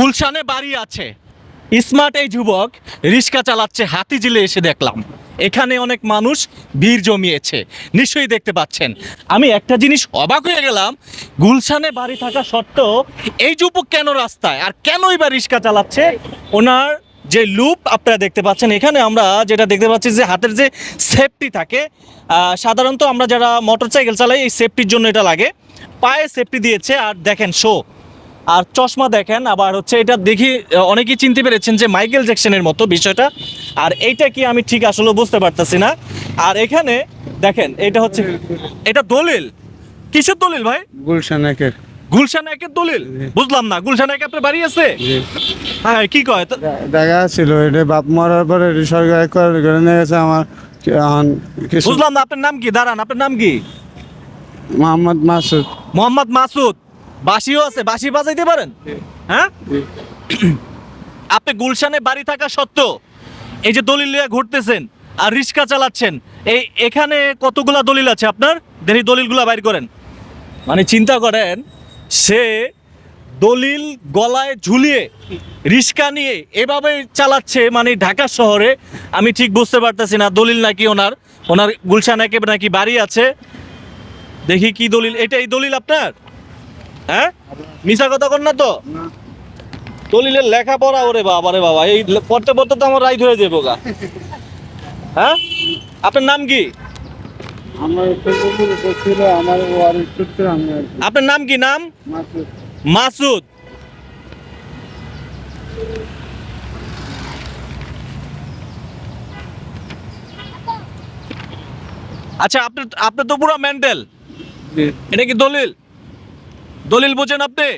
গুলশানে বাড়ি আছে। স্মার্ট এই যুবক রিক্সা চালাচ্ছে হাতিঝিলে এসে দেখলাম। এখানে অনেক মানুষ ভিড় জমিয়েছে, নিশ্চয়ই দেখতে পাচ্ছেন। আমি একটা জিনিস অবাক হয়ে গেলাম, গুলশানে বাড়ি থাকা সত্ত্বেও এই যুবক কেন রাস্তায়? আর কেনই বা রিক্সা চালাচ্ছে? ওনার যে লুপ আপনারা দেখতে পাচ্ছেন, এখানে আমরা যেটা দেখতে পাচ্ছি যে হাতের যে সেফটি থাকে সাধারণত আমরা যারা মোটরসাইকেল চালাই, এই সেফটির জন্য এটা লাগে। পায়ে সেফটি দিয়েছে, আর দেখেন শো আর চশমা দেখেন আবার হচ্ছে এটা দেখি অনেকেই চিনতে পেরেছেন যে মাইকেল জ্যাকসনের মতো বিষয়টা। আর এইটা কি আমি ঠিক আসলে বুঝতে পারতেছি না। আর এখানে দেখেন এটা হচ্ছে এটা দলিল। কিসের দলিল ভাই? গুলশান একের। গুলশান একের দলিল? বুঝলাম না গুলশান একে আপনার বাড়ি আছে? হ্যাঁ কি কয়? দেখা ছিল এটা বাপ মরার পরে সরকার করে করে নিয়ে গেছে আমার বুঝলাম না আপনার নাম কি? দাঁড়ান আপনার নাম কি? মোহাম্মদ মাসুদ। মোহাম্মদ মাসুদ। বাসিও আছে বাসি বাজাইতে পারেন? হ্যাঁ? আপনি গুলশানে বাড়ি থাকা সত্ত্বেও এই যে দলিল নিয়ে ঘুরতেছেন আর রিক্সা চালাচ্ছেন এই এখানে কতগুলা দলিল আছে আপনার? দেখি দলিলগুলা বাইর করেন। মানে চিন্তা করেন সে দলিল গলায় ঝুলিয়ে রিক্সা নিয়ে এভাবে চালাচ্ছে মানে ঢাকা শহরে আমি ঠিক বুঝতে পারতেছি না দলিল নাকি ওনার ওনার গুলশান একে নাকি বাড়ি আছে। দেখি কি দলিল এটা এই দলিল আপনার? হ্যাঁ? মিশা কথা কর না তো? দলিলের লেখাপড়া ওরে বাবা রে বাবা এই পড়তে পড়তে তো আমার রাইট হয়ে যাব গা হ্যাঁ? আপনার নাম কি। আপনার নাম কি নাম? মাসুদ। মাসুদ। আচ্ছা আপনি আপনি তো পুরো মেন্টাল। এটা কি দলিল? দলিল বোঝেন আপনি?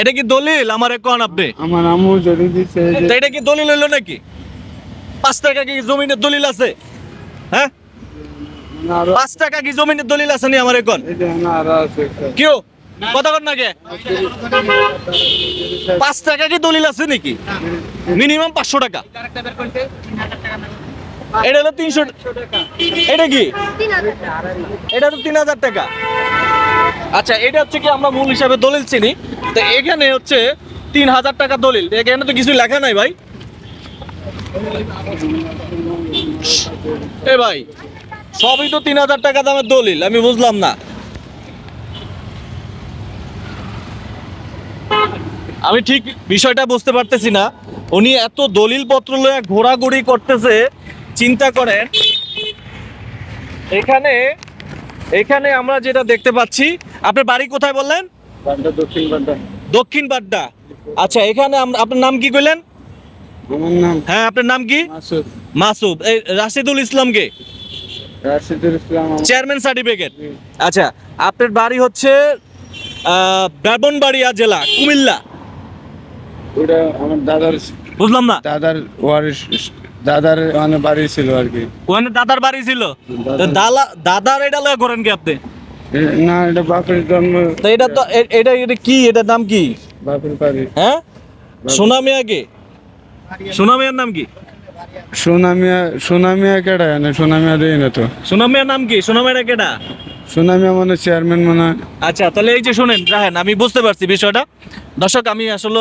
এটা কি দলিল? আমার কোন আপনি। আমার আম্মু এই যে তো এটা কি দলিল হইল নাকি? পাঁচ টাকা কি জমিনের দলিল আছে? হ্যাঁ? পাঁচ টাকা কি জমিনের দলিল আছে নি আমার এখন। কিও? কথা কর না কে? পাঁচ টাকা কি দলিল আছে নাকি? মিনিমাম পাঁচশো টাকা। এটা হলো তিনশো এটা কি? এটা তো তিন হাজার টাকা। আচ্ছা এটা হচ্ছে কি আমরা মূল হিসাবে দলিল চিনি। তো এখানে হচ্ছে তিন হাজার টাকা দলিল। এখানে তো কিছু লেখা নাই ভাই। এ ভাই, সবই তো তিন হাজার টাকা দামের দলিল, আমি বুঝলাম না। আমি ঠিক বিষয়টা বুঝতে পারতেছি না। উনি এত দলিল পত্র লয়ে ঘোরাঘুরি করতেছে, চিন্তা করেন। এখানে এখানে আমরা যেটা দেখতে পাচ্ছি আপনার বাড়ি কোথায় বললেন? দক্ষিণ বাড্ডা। দক্ষিণ বাড্ডা। আচ্ছা এখানে আপনার নাম কি কইলেন? হ্যাঁ আপনার নাম কি? মাসুদ। মাসুদ। এই রাশিদুল ইসলামকে চেয়ারম্যান সার্টিফিকেট আচ্ছা আপনার বাড়ি হচ্ছে ব্রাহ্মণবাড়িয়া জেলা কুমিল্লা। ওটা আমার দাদার বুঝলাম না। দাদার ওয়ারিশ দাদার মানে বাড়ি ছিল আর কি। ওখানে দাদার বাড়ি ছিল? দাদার- তো দালা দাদার এটা লয়ে করেন কি আপনি? না এটা বাপের জন্ম। তো এটা তো এটা এটা কি? এটার নাম কি? বাপের বাড়ি। হ্যাঁ? সোনামিয়া কে? সোনামিয়ার নাম কি? সোনামিয়া সোনামিয়া কেডা? না সোনামিয়া দেই না তো। সোনামিয়ার নাম কি? সোনামিয়া কেটা সোনামিয়া মানে চেয়ারম্যান মনে আচ্ছা তাহলে এই যে শুনেন রাহেন আমি বুঝতে পারছি বিষয়টা। দর্শক আমি আসলে